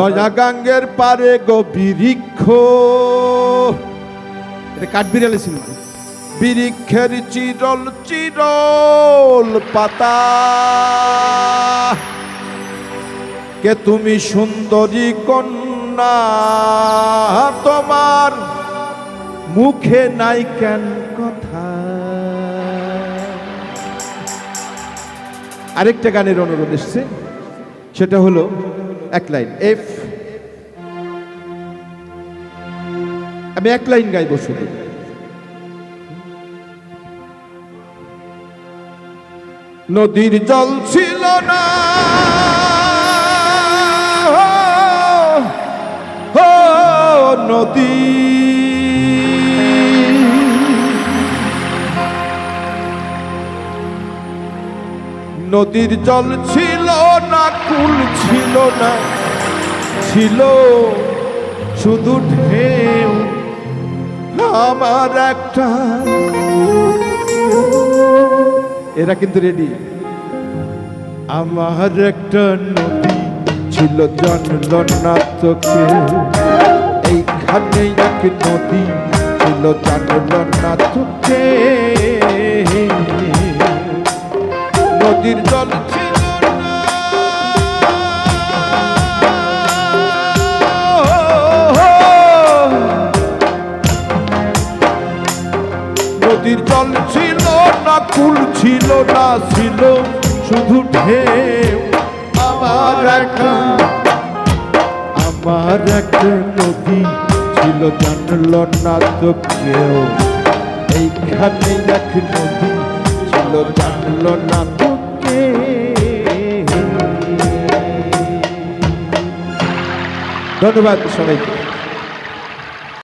নয়া গাঙ্গের পারে গো বিরিক্ষ এটা কাঠবিড়ালি সিনেমা বিরিক্ষের চিরল চিরল পাতা। কে তুমি সুন্দরী কন্যা, তোমার মুখে নাই কেন কথা? আরেকটা গানের অনুরোধ এসছে, সেটা হলো এক লাইন, এফ। আমি এক লাইন গাইব শুধু। নদীর জল ছিল না। নদী। নদীর জল ছিল না না ছিল শুধু ঢেউ। আমার একটা। এরা কিন্তু রেডি আমার একটা নদী ছিল জানল না তোকে এইখানে এক নদী ছিল জানল না তোকে নদীর জল ছিল নদীর জল ছিল না, কুল ছিল না, ছিল শুধু ঢেউ। আমার একটা আমার একটা নদী ছিল জানল না তো কেউ। এইখানে এক নদী ছিল জানল না তো। ধন্যবাদ সবাইকে।